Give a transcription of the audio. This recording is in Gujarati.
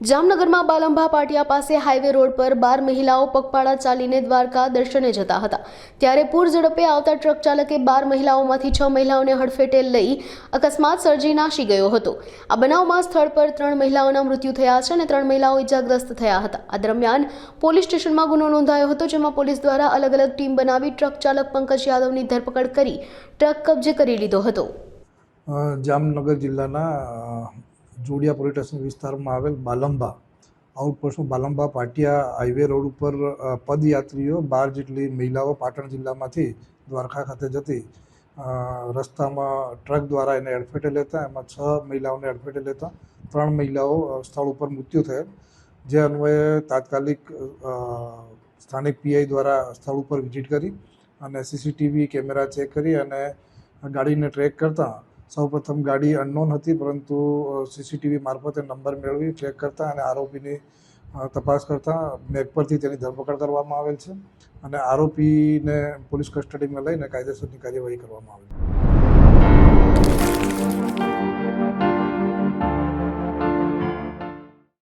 જામનગરમાં બાલંભા પાટિયા પાસે હાઈવે રોડ પર બાર મહિલાઓ પગપાળા ચાલીને દ્વારકા દર્શને જતા હતા. ત્યારે પૂર ઝડપે આવતા ટ્રક ચાલકે બાર મહિલાઓમાંથી છ મહિલાઓને હડફેટે લઈ અકસ્માત સર્જી નાશી ગયો હતો. આ બનાવમાં સ્થળ પર ત્રણ મહિલાઓના મૃત્યુ થયા છે અને ત્રણ મહિલાઓ ઇજાગ્રસ્ત થયા હતા. આ દરમિયાન પોલીસ સ્ટેશનમાં ગુનો નોંધાયો હતો, જેમાં પોલીસ દ્વારા અલગ અલગ ટીમ બનાવી ટ્રક ચાલક પંકજ યાદવની ધરપકડ કરી ટ્રક કબજે કરી લીધો હતો. જામનગર જિલ્લાના જોડિયા પોલીસ સ્ટેશન વિસ્તારમાં આવેલ બાલંબા આઉટપોસ્ટનું બાલંબા પાટિયા હાઈવે રોડ ઉપર પદયાત્રીઓ બાર જેટલી મહિલાઓ પાટણ જિલ્લામાંથી દ્વારકા ખાતે જતી રસ્તામાં ટ્રક દ્વારા એને અડફેટે લેતા, એમાં છ મહિલાઓને અડફેટે લેતા, ત્રણ મહિલાઓ સ્થળ ઉપર મૃત્યુ થયેલ જે અન્વયે તાત્કાલિક સ્થાનિક પીઆઈ દ્વારા સ્થળ ઉપર વિઝિટ કરી અને સીસીટીવી કેમેરા ચેક કરી અને ગાડીને ટ્રેક કરતા સૌપ્રથમ ગાડી અનનોન હતી, પરંતુ સીસીટીવી મારફતે નંબર મેળવી ટ્રેક કરતા અને આરોપીની તપાસ કરતા મેપ પરથી તેની ધરપકડ કરવામાં આવેલ છે અને આરોપીને પોલીસ કસ્ટડીમાં લઈને કાયદેસરની કાર્યવાહી કરવામાં આવેલ છે.